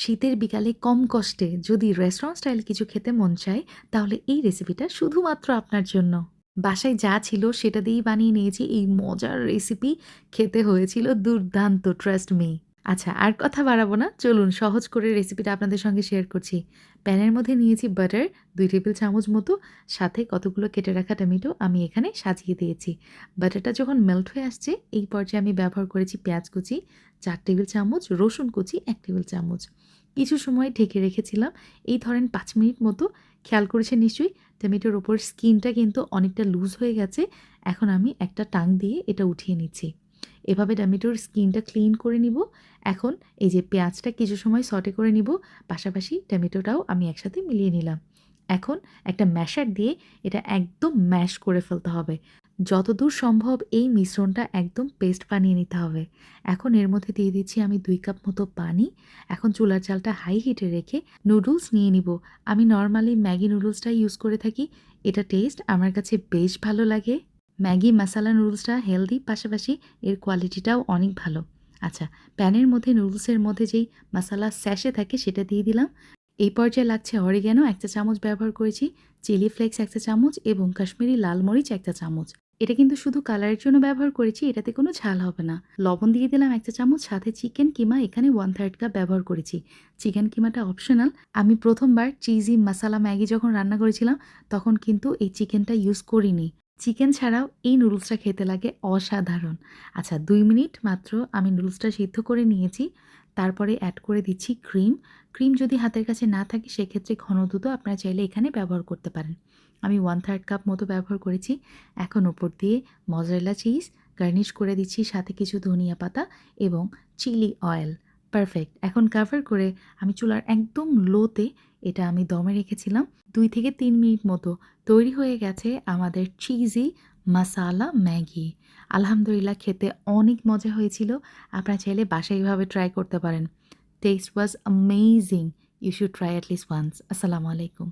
শীতের বিকালে কম কষ্টে যদি রেস্টুরেন্ট স্টাইল কিছু খেতে মন চায়, তাহলে এই রেসিপিটা শুধুমাত্র আপনার জন্য। বাসায় যা ছিল সেটা দিয়েই বানিয়ে নিয়েছি। এই মজার রেসিপি খেতে হয়েছিল দুর্দান্ত ট্রাস্ট মি আচ্ছা আর কথা বাড়াবো না। চলুন, সহজ করে রেসিপিটা আপনাদের সঙ্গে শেয়ার করছি। প্যানের মধ্যে নিয়েছি বাটার দুই টেবিল চামচ মতো, সাথে কতগুলো কেটে রাখা টমেটো আমি এখানে সাজিয়ে দিয়েছি। বাটারটা যখন মেল্ট হয়ে আসছে, এই পর্যায়ে আমি ব্যবহার করেছি পেঁয়াজ কুচি, চার টেবিল চামচ, রসুন কুচি, এক টেবিল চামচ। কিছু সময় ঢেকে রেখেছিলাম, এই ধরেন পাঁচ মিনিট মতো। খেয়াল করেছে নিশ্চয়ই, টমেটোর ওপর স্কিনটা কিন্তু অনেকটা লুজ হয়ে গেছে। এখন আমি একটা টাং দিয়ে এটা উঠিয়ে নিচ্ছি। এভাবে টমেটোর স্কিনটা ক্লিন করে নিব। এখন এই যে পেঁয়াজটা কিছু সময় সটে করে নিব। পাশাপাশি টমেটোটাও আমি একসাথে মিলিয়ে নিলাম। এখন একটা ম্যাশার দিয়ে এটা একদম ম্যাশ করে ফেলতে হবে। যতদূর সম্ভব এই মিশ্রণটা একদম পেস্ট বানিয়ে নিতে হবে। এখন এর মধ্যে দিয়ে দিচ্ছি আমি দুই কাপ মতো পানি। এখন চুলার চালটা হাই হিটে রেখে নুডলস নিয়ে নিব। আমি নর্মালি ম্যাগি নুডলসটাই ইউজ করে থাকি। এটা টেস্ট আমার কাছে বেশ ভালো লাগে। ম্যাগি মশালা নুডলসটা হেলদি, পাশাপাশি এর কোয়ালিটিটাও অনেক ভালো। আচ্ছা প্যানের মধ্যে নুডলসের মধ্যে যেই মশালা স্যাশে থাকে সেটা দিয়ে দিলাম। এই পর্যায়ে লাগছে অরিগ্যানো এক চা চামচ ব্যবহার করেছি, চিলি ফ্লেক্স এক চা চামচ এবং কাশ্মীরি লাল মরিচ এক চা চামচ। এটা কিন্তু শুধু কালারের জন্য ব্যবহার করেছি, এটাতে কোনো ঝাল হবে না। লবণ দিয়ে দিলাম এক চা চামচ, সাথে চিকেন কিমা এখানে ওয়ান থার্ড কাপ ব্যবহার করেছি। চিকেন কিমাটা অপশনাল আমি প্রথমবার চিজি মশালা ম্যাগি যখন রান্না করেছিলাম, তখন কিন্তু এই চিকেনটা ইউজ করিনি। চিকেন ছাড়াও এই নুডলসটা খেতে লাগে অসাধারণ। আচ্ছা দুই মিনিট মাত্র আমি নুডলসটা সিদ্ধ করে নিয়েছি। তারপরে অ্যাড করে দিচ্ছি ক্রিম ক্রিম যদি হাতের কাছে না থাকে, সেক্ষেত্রে ঘন দুধও আপনারা চাইলে এখানে ব্যবহার করতে পারেন। আমি ওয়ান থার্ড কাপ মতো ব্যবহার করেছি। এখন ওপর দিয়ে মজারেলা চিজ গার্নিশ করে দিচ্ছি সাথে কিছু ধনিয়া পাতা এবং চিলি অয়েল পারফেক্ট এখন কাভার করে আমি চুলার একদম লোতে এটা আমি দমে রেখেছিলাম। দুই থেকে তিন মিনিট মতো তৈরি হয়ে গেছে আমাদের চিজি মাসালা ম্যাগি। আলহামদুলিল্লাহ খেতে অনেক মজা হয়েছিল। আপনারা চাইলে বাসায় এইভাবে ট্রাই করতে পারেন। Taste was amazing you should try at least once আসসালামু আলাইকুম।